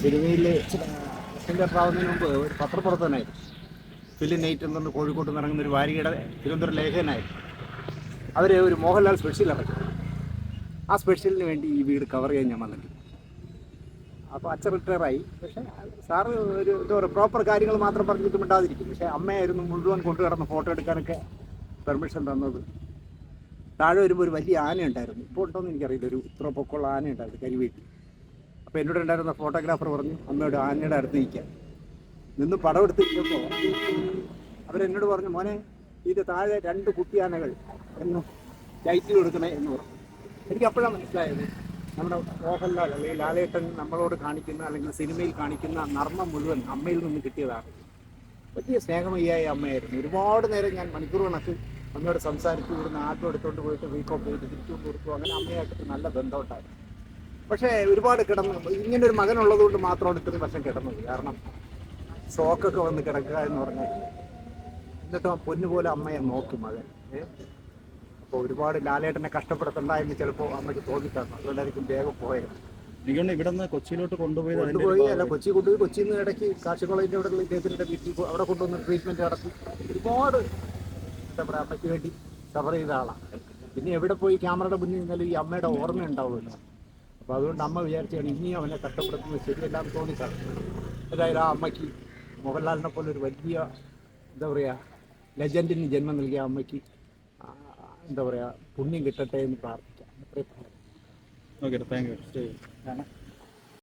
സിനിമയിൽ എന്റെ ആവുന്നതിന് മുമ്പ് ഒരു പത്രപ്രവർത്തകനായിരുന്നു. ഫിലിം നൈറ്റ് എന്ന് പറഞ്ഞ് കോഴിക്കോട്ട് ഇറങ്ങുന്ന ഒരു വാരികയുടെ തിരുവനന്തപുരം ലേഖകനായിരുന്നു അവർ ഒരു മോഹൻലാൽ സ്പെഷ്യൽ ഇറക്കി ആ സ്പെഷ്യലിന് വേണ്ടി ഈ വീട് കവർ ചെയ്യാൻ ഞാൻ വന്നിട്ടുണ്ട്. അപ്പോൾ അച്ഛൻ റിട്ടയറായി പക്ഷേ സാറ് ഒരു എന്താ പറയുക പ്രോപ്പർ കാര്യങ്ങൾ മാത്രം പറഞ്ഞിട്ട് മിണ്ടാതിരിക്കും പക്ഷേ അമ്മയായിരുന്നു മുഴുവൻ കൊണ്ടു കിടന്ന് ഫോട്ടോ എടുക്കാനൊക്കെ പെർമിഷൻ തന്നത്. താഴെ വരുമ്പോൾ ഒരു വലിയ ആന ഉണ്ടായിരുന്നു ഇപ്പോൾ ഉണ്ടോയെന്ന് എനിക്കറിയില്ല. ഒരു ഇത്ര പൊക്കമുള്ള ആന ഉണ്ടായിരുന്നു കരിവീട്ടിൽ അപ്പോൾ എന്നോട് ഉണ്ടായിരുന്ന ഫോട്ടോഗ്രാഫർ പറഞ്ഞു അമ്മയോട് ആനയുടെ അടുത്ത് നിൽക്കാൻ നിന്ന് പടം എടുത്ത് നിൽക്കുമ്പോൾ അവരെന്നോട് പറഞ്ഞു മോനെ ഇത് താഴെ രണ്ട് കുട്ടിയാനകൾ എന്ന് ലൈറ്റിൽ കൊടുക്കണേ എന്ന് പറഞ്ഞു. എനിക്ക് അപ്പോഴാണ് മനസ്സിലായത് നമ്മുടെ മോഹൻലാൽ അല്ലെങ്കിൽ ലാലേട്ടൻ നമ്മളോട് കാണിക്കുന്ന അല്ലെങ്കിൽ സിനിമയിൽ കാണിക്കുന്ന നർമ്മം മുഴുവൻ അമ്മയിൽ നിന്ന് കിട്ടിയതാണ്. വലിയ സ്നേഹമയ്യായ അമ്മയായിരുന്നു. ഒരുപാട് നേരം ഞാൻ മണിക്കൂർ കണക്ക് അമ്മയോട് സംസാരിച്ചു ഇവിടുന്ന് ആട്ടോ എടുത്തുകൊണ്ട് പോയിട്ട് വീക്കോ പോയിട്ട് തിരിച്ചു കൊടുത്തു. അങ്ങനെ അമ്മയായിട്ട് നല്ല ബന്ധമുണ്ടായിരുന്നു. പക്ഷേ ഒരുപാട് കിടന്നു. ഇങ്ങനെ ഒരു മകനുള്ളത് കൊണ്ട് മാത്രമാണ് ഇത്രയും വർഷം കിടന്നത്. കാരണം ഷോക്കൊക്കെ വന്ന് കിടക്കുക എന്ന് പറഞ്ഞാൽ എന്നിട്ട് ആ പൊന്നുപോലെ അമ്മയെ നോക്കും മകൻ. അപ്പോൾ ഒരുപാട് ലാലേട്ടനെ കഷ്ടപ്പെടുത്തണ്ടായെന്ന് ചിലപ്പോൾ അമ്മയ്ക്ക് തോന്നിക്കാണ് അതുകൊണ്ടായിരിക്കും വേഗം പോയത്. എനിക്കൊണ്ട് ഇവിടെ നിന്ന് കൊച്ചിയിലോട്ട് കൊണ്ടുപോയി. കൊണ്ടുപോയി അല്ല കൊച്ചി കൊണ്ടുപോയി. കൊച്ചിയിൽ നിന്ന് ഇടയ്ക്ക് കാശുകുളത്തിന്റെ അവിടെ ഇദ്ദേഹത്തിന്റെ വീട്ടിൽ അവിടെ കൊണ്ടുവന്ന് ട്രീറ്റ്മെന്റ് നടത്തി. ഒരുപാട് എന്താ പറയുക അമ്മയ്ക്ക് വേണ്ടി സഫർ ചെയ്ത ആളാണ് പിന്നെ എവിടെ പോയി ക്യാമറയുടെ മുന്നിൽ നിന്നാലും ഈ അമ്മയുടെ ഓർമ്മ ഉണ്ടാവുമല്ലോ അപ്പോൾ അതുകൊണ്ട് അമ്മ വിചാരിച്ചാണ് ഇനി അവനെ കഷ്ടപ്പെടുത്തുന്നത് ശരിയല്ലാന്ന് തോന്നിക്കാണ് ഏതായാലും ആ അമ്മയ്ക്ക് മോഹൻലാലിനെ പോലെ ഒരു വലിയ എന്താ പറയുക ലെജൻഡിന് ജന്മം നൽകിയ അമ്മയ്ക്ക് എന്താ പറയുക പുണ്യം കിട്ടട്ടെ എന്ന് പ്രാർത്ഥിക്കാം. അത്രയും ഓക്കെ താങ്ക് യു.